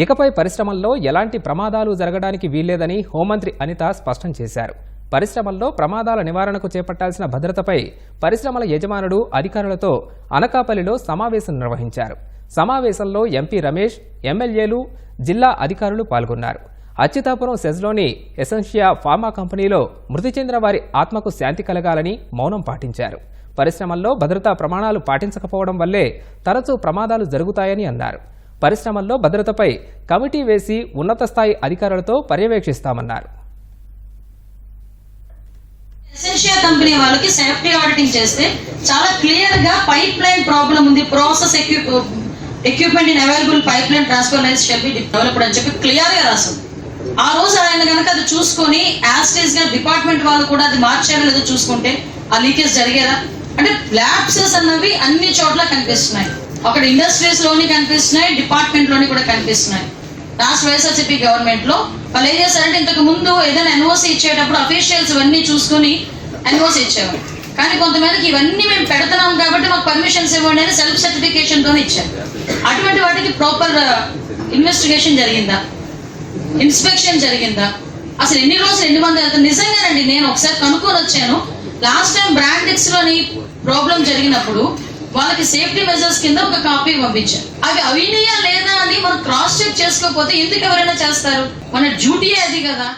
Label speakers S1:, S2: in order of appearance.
S1: ఇకపై పరిశ్రమల్లో ఎలాంటి ప్రమాదాలు జరగడానికి వీల్లేదని హోంమంత్రి అనిత స్పష్టం చేశారు. పరిశ్రమల్లో ప్రమాదాల నివారణకు చేపట్టాల్సిన భద్రతపై పరిశ్రమల యజమానుడు అధికారులతో అనకాపల్లిలో సమావేశం నిర్వహించారు. సమావేశంలో ఎంపీ రమేష్ ఎమ్మెల్యేలు జిల్లా అధికారులు పాల్గొన్నారు. అచ్యుతాపురం సెజ్లోని ఎసెన్షియా ఫార్మా కంపెనీలో మృతి చెందిన వారి ఆత్మకు శాంతి కలగాలని మౌనం పాటించారు. పరిశ్రమల్లో భద్రతా ప్రమాణాలు పాటించకపోవడం వల్లే తరచూ ప్రమాదాలు జరుగుతాయని అన్నారు. పరిశ్రమల్లో భద్రతపై కమిటీ వేసి ఉన్నత స్థాయి అధికారులతో పర్యవేక్షిస్తామన్నారు.
S2: ఎసెన్షియా కంపెనీ వాళ్ళకి సేఫ్టీ ఆడిటింగ్ చేస్తే చాలా క్లియర్గా పైప్ లైన్ ప్రాబ్లం ఉంది. Process equipment in available pipe line transfer lines shall be developed అని చెప్పి క్లియర్గా రాసింది. ఆ రోజు ఆయన కనుక అది చూసుకొని యాస్టేజ్గా డిపార్ట్మెంట్ వాళ్ళు కూడా అది మార్చారో లేదో చూసుకుంటే ఆ లీకేజ్ జరిగేదా? అంటే ల్యాబ్సెస్ అన్నవి అన్ని చోట్ల కనిపిస్తున్నాయి. అక్కడ ఇండస్ట్రీస్లోని కనిపిస్తున్నాయి డిపార్ట్మెంట్లోని కూడా కనిపిస్తున్నాయి. రాష్ట్ర వైఎస్ఆర్సీపీ గవర్నమెంట్లో వాళ్ళు ఏం చేస్తారంటే ఇంతకు ముందు ఏదైనా ఎన్ఓసి ఇచ్చేటప్పుడు అఫీషియల్స్ ఇవన్నీ చూసుకొని ఎన్ఓసి ఇచ్చేవారు. కానీ కొంతమందికి ఇవన్నీ మేము పెడుతున్నాం కాబట్టి మాకు పర్మిషన్స్ ఇవ్వండి అని సెల్ఫ్ సర్టిఫికేషన్ తోనే ఇచ్చారు. అటువంటి వాటికి ప్రాపర్ ఇన్వెస్టిగేషన్ uh, జరిగిందా? ఇన్స్పెక్షన్ జరిగిందా? అసలు ఎన్ని రోజులు ఎన్ని మంది వెళ్తారు? నిజంగానండి నేను ఒకసారి కనుక్కొని వచ్చాను. లాస్ట్ టైం బ్రాండెక్స్లోని ప్రాబ్లం జరిగినప్పుడు వాళ్ళకి సేఫ్టీ మెజర్స్ కింద ఒక కాపీ పంపించారు. అవి అవినయా లేదా అని మనం క్రాస్ చెక్ చేసుకోకపోతే ఎందుకు ఎవరైనా చేస్తారు? మన డ్యూటీ అది కదా.